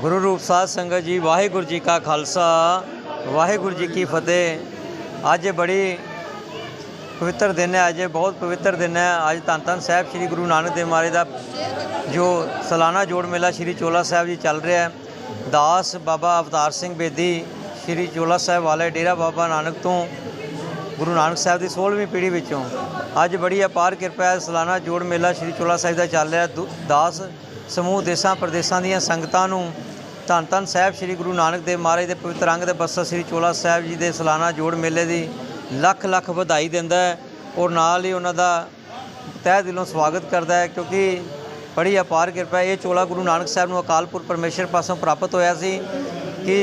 ਗੁਰੂ ਰੂਪ ਸਾਧ ਸੰਗਤ ਜੀ, ਵਾਹਿਗੁਰੂ ਜੀ ਕਾ ਖਾਲਸਾ, ਵਾਹਿਗੁਰੂ ਜੀ ਕੀ ਫਤਿਹ। ਅੱਜ ਬੜੀ ਪਵਿੱਤਰ ਦਿਨ ਹੈ, ਅੱਜ ਬਹੁਤ ਪਵਿੱਤਰ ਦਿਨ ਹੈ। ਅੱਜ ਧੰਨ ਧੰਨ ਸਾਹਿਬ ਸ੍ਰੀ ਗੁਰੂ ਨਾਨਕ ਦੇਵ ਮਹਾਰਾਜ ਦਾ ਜੋ ਸਾਲਾਨਾ ਜੋੜ ਮੇਲਾ ਸ੍ਰੀ ਚੋਲਾ ਸਾਹਿਬ ਜੀ ਚੱਲ ਰਿਹਾ ਹੈ। ਦਾਸ ਬਾਬਾ ਅਵਤਾਰ ਸਿੰਘ ਬੇਦੀ ਸ੍ਰੀ ਚੋਲਾ ਸਾਹਿਬ ਵਾਲੇ ਡੇਰਾ ਬਾਬਾ ਨਾਨਕ ਤੋਂ ਗੁਰੂ ਨਾਨਕ ਸਾਹਿਬ ਦੀ 16ਵੀਂ ਪੀੜ੍ਹੀ ਵਿੱਚੋਂ ਅੱਜ ਬੜੀ ਅਪਾਰ ਕਿਰਪਾ ਹੈ, ਸਾਲਾਨਾ ਜੋੜ ਮੇਲਾ ਸ੍ਰੀ ਚੋਲਾ ਸਾਹਿਬ ਦਾ ਚੱਲ ਰਿਹਾ ਦੁ- ਦਾਸ ਸਮੂਹ ਦੇਸ਼ਾਂ ਪ੍ਰਦੇਸ਼ਾਂ ਦੀਆਂ ਸੰਗਤਾਂ ਨੂੰ ਧੰਨ ਧੰਨ ਸਾਹਿਬ ਸ੍ਰੀ ਗੁਰੂ ਨਾਨਕ ਦੇਵ ਮਹਾਰਾਜ ਦੇ ਪਵਿੱਤਰ ਅੰਗ ਦੇ ਬਸਤਰ ਸ੍ਰੀ ਚੋਲਾ ਸਾਹਿਬ ਜੀ ਦੇ ਸਾਲਾਨਾ ਜੋੜ ਮੇਲੇ ਦੀ ਲੱਖ ਲੱਖ ਵਧਾਈ ਦਿੰਦਾ ਹੈ ਔਰ ਨਾਲ ਹੀ ਉਹਨਾਂ ਦਾ ਤਹਿ ਦਿਲੋਂ ਸਵਾਗਤ ਕਰਦਾ ਹੈ ਕਿਉਂਕਿ ਬੜੀ ਅਪਾਰ ਕਿਰਪਾ ਇਹ ਚੋਲਾ ਗੁਰੂ ਨਾਨਕ ਸਾਹਿਬ ਨੂੰ ਅਕਾਲ ਪੁਰਖ ਪਰਮੇਸ਼ਰ ਪਾਸੋਂ ਪ੍ਰਾਪਤ ਹੋਇਆ ਸੀ ਕਿ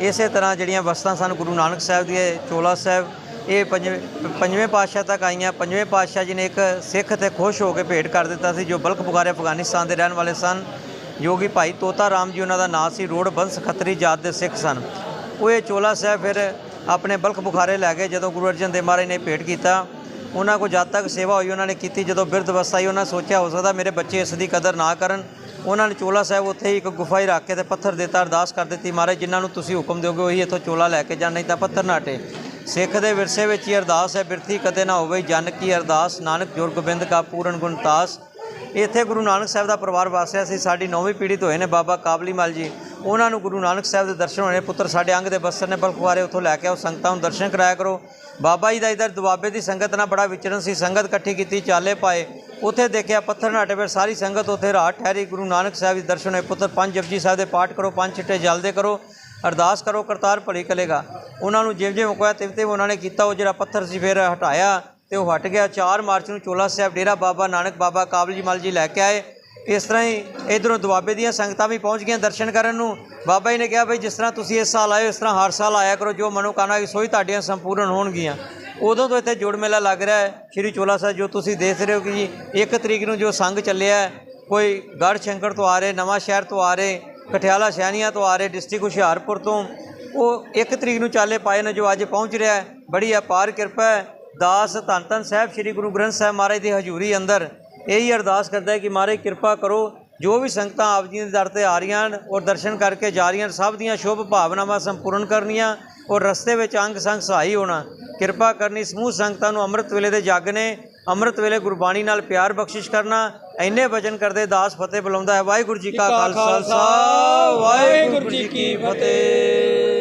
ਇਸੇ ਤਰ੍ਹਾਂ ਜਿਹੜੀਆਂ ਵਸਤਾਂ ਸਨ ਗੁਰੂ ਨਾਨਕ ਸਾਹਿਬ ਦੀ ਚੋਲਾ ਸਾਹਿਬ ਇਹ ਪੰਜਵੇਂ ਪੰਜਵੇਂ ਪਾਤਸ਼ਾਹ ਤੱਕ ਆਈਆਂ। ਪੰਜਵੇਂ ਪਾਤਸ਼ਾਹ ਜੀ ਨੇ ਇੱਕ ਸਿੱਖ ਤੇ ਖੁਸ਼ ਹੋ ਕੇ ਭੇਟ ਕਰ ਦਿੱਤਾ ਸੀ, ਜੋ ਬਲਕ ਬੁਖਾਰੇ ਅਫਗਾਨਿਸਤਾਨ ਦੇ ਰਹਿਣ ਵਾਲੇ ਸਨ। ਯੋਗੀ ਭਾਈ ਤੋਤਾ ਰਾਮ ਜੀ ਉਹਨਾਂ ਦਾ ਨਾਂ ਸੀ, ਰੋੜ ਬੰਸ ਖੱਤਰੀ ਜਾਤ ਦੇ ਸਿੱਖ ਸਨ। ਉਹ ਇਹ ਚੋਲਾ ਸਾਹਿਬ ਫਿਰ ਆਪਣੇ ਬਲਕ ਬੁਖਾਰੇ ਲੈ ਗਏ, ਜਦੋਂ ਗੁਰੂ ਅਰਜਨ ਦੇਵ ਮਹਾਰਾਜ ਨੇ ਭੇਟ ਕੀਤਾ। ਉਹਨਾਂ ਕੋ ਜਦ ਤੱਕ ਸੇਵਾ ਹੋਈ, ਉਹਨਾਂ ਨੇ ਕੀਤੀ। ਜਦੋਂ ਬਿਰਧ ਅਵਸਥਾ ਆਈ ਉਹਨਾਂ ਸੋਚਿਆ, ਹੋ ਸਕਦਾ ਮੇਰੇ ਬੱਚੇ ਇਸ ਦੀ ਕਦਰ ਨਾ ਕਰਨ। ਉਹਨਾਂ ਨੇ ਚੋਲਾ ਸਾਹਿਬ ਉੱਥੇ ਹੀ ਇੱਕ ਗੁਫਾ ਹੀ ਰੱਖ ਕੇ ਤੇ ਪੱਥਰ ਦਿੱਤਾ ਅਰਦਾਸ ਕਰ ਦਿੱਤੀ, ਮਹਾਰਾਜ, ਜਿਨ੍ਹਾਂ ਨੂੰ ਤੁਸੀਂ ਹੁਕਮ ਦਿਓਗੇ, ਉਹੀ ਇੱਥੋਂ ਚੋਲਾ ਲੈ ਕੇ ਜਾਣ, ਨਹੀਂ ਤਾਂ ਪੱਥਰ ਨਾਟੇ ਸਿੱਖ ਦੇ ਵਿਰਸੇ ਵਿੱਚ ਹੀ ਅਰਦਾਸ ਹੈ, ਬਿਰਥੀ ਕਦੇ ਨਾ ਹੋਵੇ, ਜਨ ਕੀ ਅਰਦਾਸ, ਨਾਨਕ ਜੁਰ ਗੋਬਿੰਦ ਕਾ ਪੂਰਨ ਗੁਣਤਾਸ ਇੱਥੇ ਗੁਰੂ ਨਾਨਕ ਸਾਹਿਬ ਦਾ ਪਰਿਵਾਰ ਵਾਸਿਆ ਸੀ, ਸਾਡੀ ਨੌਵੀਂ ਪੀੜ੍ਹੀ ਤੋਂ ਹੋਏ ਨੇ ਬਾਬਾ ਕਾਬਲੀ ਮਲ ਜੀ। ਉਹਨਾਂ ਨੂੰ ਗੁਰੂ ਨਾਨਕ ਸਾਹਿਬ ਦੇ ਦਰਸ਼ਨ ਹੋਣੇ, ਪੁੱਤਰ ਸਾਡੇ ਅੰਗ ਦੇ ਬਸਰ ਨੇ ਬਲਖਵਾਰੇ ਉੱਥੋਂ ਲੈ ਕੇ ਆਓ, ਸੰਗਤਾਂ ਨੂੰ ਦਰਸ਼ਨ ਕਰਾਇਆ ਕਰੋ। ਬਾਬਾ ਜੀ ਦਾ ਇਧਰ ਦੁਆਬੇ ਦੀ ਸੰਗਤ ਨਾਲ ਬੜਾ ਵਿਚਰਨ ਸੀ, ਸੰਗਤ ਇਕੱਠੀ ਕੀਤੀ, ਚਾਲੇ ਪਾਏ। ਉੱਥੇ ਦੇਖਿਆ ਪੱਥਰ ਨਾਟੇ ਫਿਰ ਸਾਰੀ ਸੰਗਤ ਉੱਥੇ ਰਾਤ ਠਹਿਰੀ, ਗੁਰੂ ਨਾਨਕ ਸਾਹਿਬ ਦੇ ਦਰਸ਼ਨ ਹੋਏ, ਪੁੱਤਰ ਪੰਜ ਜਪਜੀ ਸਾਹਿਬ ਦੇ ਪਾਠ ਕਰੋ, ਪੰਜ ਛਿੱਟੇ ਜਲਦੇ ਕਰੋ। ਅਰਦਾਸ ਕਰੋ, ਕਰਤਾਰ ਭਲੀ ਕਲੇਗਾ ਉਹਨਾਂ ਨੂੰ ਜਿਵੇਂ ਜਿਵੇਂ ਮੁਕਾਇਆ ਤਿਵ ਤਿਵ ਉਹਨਾਂ ਨੇ ਕੀਤਾ, ਉਹ ਜਿਹੜਾ ਪੱਥਰ ਸੀ ਫਿਰ ਹਟਾਇਆ ਤੇ ਉਹ ਹਟ ਗਿਆ। 4 ਮਾਰਚ ਨੂੰ ਚੋਲਾ ਸਾਹਿਬ ਡੇਰਾ ਬਾਬਾ ਨਾਨਕ ਬਾਬਾ ਕਾਬਲ ਜੀ ਮਲ ਜੀ ਲੈ ਕੇ ਆਏ। ਇਸ ਤਰ੍ਹਾਂ ਹੀ ਇਧਰੋਂ ਦੁਆਬੇ ਦੀਆਂ ਸੰਗਤਾਂ ਵੀ ਪਹੁੰਚ ਗਈਆਂ ਦਰਸ਼ਨ ਕਰਨ ਨੂੰ। ਬਾਬਾ ਜੀ ਨੇ ਕਿਹਾ, ਬਈ, ਜਿਸ ਤਰ੍ਹਾਂ ਤੁਸੀਂ ਇਸ ਸਾਲ ਆਏ ਇਸ ਤਰ੍ਹਾਂ ਹਰ ਸਾਲ ਆਇਆ ਕਰੋ। ਜੋ ਮਨੋਕਾਮਨਾ ਹੈ ਸੋਈ ਤੁਹਾਡੀਆਂ ਸੰਪੂਰਨ ਹੋਣਗੀਆਂ। ਉਦੋਂ ਤੋਂ ਇੱਥੇ ਜੋੜ ਮੇਲਾ ਲੱਗ ਰਿਹਾ ਹੈ। ਸ਼੍ਰੀ ਚੋਲਾ ਸਾਹਿਬ, ਜੋ ਤੁਸੀਂ ਦੇਖ ਰਹੇ ਹੋ ਕਿ ਜੀ 1 ਤਰੀਕ ਨੂੰ ਜੋ ਸੰਘ ਚੱਲਿਆ ਕੋਈ ਗੜ੍ਹ ਸ਼ੰਕਰ ਤੋਂ ਆ ਰਹੇ, ਨਵਾਂ ਸ਼ਹਿਰ ਤੋਂ ਆ ਰਹੇ ਪਟਿਆਲਾ ਸ਼ਹਿਨੀਆਂ ਤੋਂ ਆ ਰਹੇ ਡਿਸਟ੍ਰਿਕਟ ਹੁਸ਼ਿਆਰਪੁਰ ਤੋਂ। ਉਹ ਇੱਕ ਤਰੀਕ ਨੂੰ ਚਾਲੇ ਪਾਏ ਨੇ ਜੋ ਅੱਜ ਪਹੁੰਚ ਰਿਹਾ ਹੈ। ਬੜੀ ਅਪਾਰ ਕਿਰਪਾ ਹੈ। ਦਾਸ ਧੰਨ ਧੰਨ ਸਾਹਿਬ ਸ੍ਰੀ ਗੁਰੂ ਗ੍ਰੰਥ ਸਾਹਿਬ ਮਹਾਰਾਜ ਦੀ ਹਜ਼ੂਰੀ ਅੰਦਰ ਇਹੀ ਅਰਦਾਸ ਕਰਦਾ ਹੈ ਕਿ ਮਹਾਰਾਜ ਕਿਰਪਾ ਕਰੋ। ਜੋ ਵੀ ਸੰਗਤਾਂ ਆਪ ਜੀ ਦੇ ਦਰ ਤੇ ਆ ਰਹੀਆਂ ਹਨ ਔਰ ਦਰਸ਼ਨ ਕਰਕੇ ਜਾ ਰਹੀਆਂ ਹਨ, ਸਭ ਦੀਆਂ ਸ਼ੁਭ ਭਾਵਨਾਵਾਂ ਸੰਪੂਰਨ ਕਰਨੀਆਂ ਔਰ ਰਸਤੇ ਵਿੱਚ ਅੰਗ ਸੰਗ ਸਹਾਈ ਹੋਣਾ। ਕਿਰਪਾ ਕਰਨੀ। ਸਮੂਹ ਸੰਗਤਾਂ ਨੂੰ ਅੰਮ੍ਰਿਤ ਵੇਲੇ ਦੇ ਜੱਗ ਨੇ। ਅੰਮ੍ਰਿਤ ਵੇਲੇ ਗੁਰਬਾਣੀ ਨਾਲ ਪਿਆਰ ਬਖਸ਼ਿਸ਼ ਕਰਨਾ ਇੰਨੇ ਵਚਨ ਕਰਦੇ ਦਾਸ ਫਤਿਹ ਬੁਲਾਉਂਦਾ ਹੈ। ਵਾਹਿਗੁਰੂ ਜੀ ਕਾ ਖਾਲਸਾ ਵਾਹਿਗੁਰੂ ਜੀ ਕੀ ਫਤਿਹ।